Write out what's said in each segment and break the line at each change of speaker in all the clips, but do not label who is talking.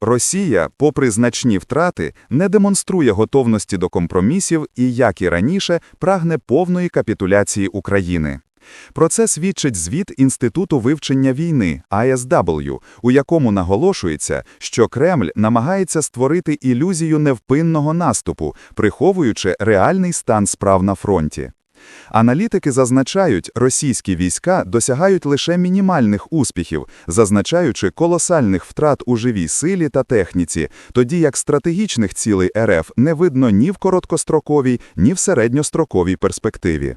Росія, попри значні втрати, не демонструє готовності до компромісів і, як і раніше, прагне повної капітуляції України. Про це свідчить звіт Інституту вивчення війни ISW, у якому наголошується, що Кремль намагається створити ілюзію невпинного наступу, приховуючи реальний стан справ на фронті. Аналітики зазначають, російські війська досягають лише мінімальних успіхів, зазначаючи колосальних втрат у живій силі та техніці, тоді як стратегічних цілей РФ не видно ні в короткостроковій, ні в середньостроковій перспективі.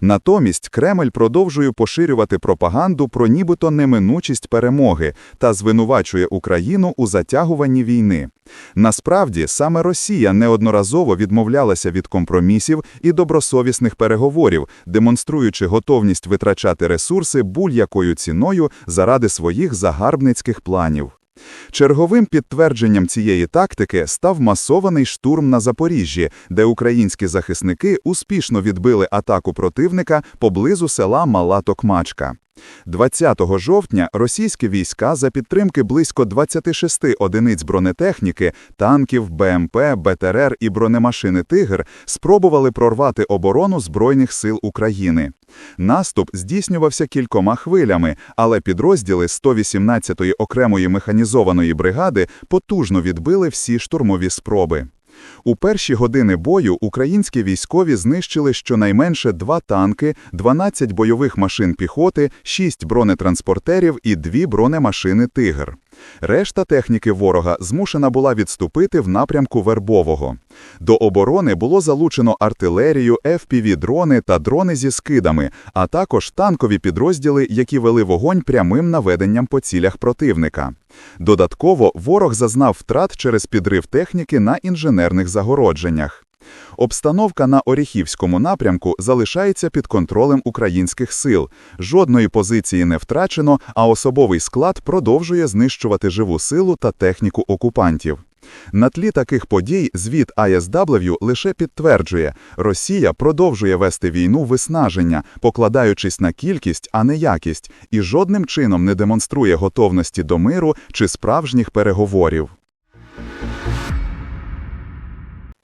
Натомість Кремль продовжує поширювати пропаганду про нібито неминучість перемоги та звинувачує Україну у затягуванні війни. Насправді, саме Росія неодноразово відмовлялася від компромісів і добросовісних переговорів, демонструючи готовність витрачати ресурси будь-якою ціною заради своїх загарбницьких планів. Черговим підтвердженням цієї тактики став масований штурм на Запоріжжі, де українські захисники успішно відбили атаку противника поблизу села Мала Токмачка. 20 жовтня російські війська за підтримки близько 26 одиниць бронетехніки, танків, БМП, БТР і бронемашини «Тигр» спробували прорвати оборону Збройних сил України. Наступ здійснювався кількома хвилями, але підрозділи 118-ї окремої механізованої бригади потужно відбили всі штурмові спроби. У перші години бою українські військові знищили щонайменше два танки, 12 бойових машин піхоти, 6 бронетранспортерів і дві бронемашини «Тигр». Решта техніки ворога змушена була відступити в напрямку Вербового. До оборони було залучено артилерію, FPV-дрони та дрони зі скидами, а також танкові підрозділи, які вели вогонь прямим наведенням по цілях противника. Додатково ворог зазнав втрат через підрив техніки на інженерних загородженнях. Обстановка на Оріхівському напрямку залишається під контролем українських сил. Жодної позиції не втрачено, а особовий склад продовжує знищувати живу силу та техніку окупантів. На тлі таких подій звіт ISW лише підтверджує, Росія продовжує вести війну виснаження, покладаючись на кількість, а не якість, і жодним чином не демонструє готовності до миру чи справжніх переговорів.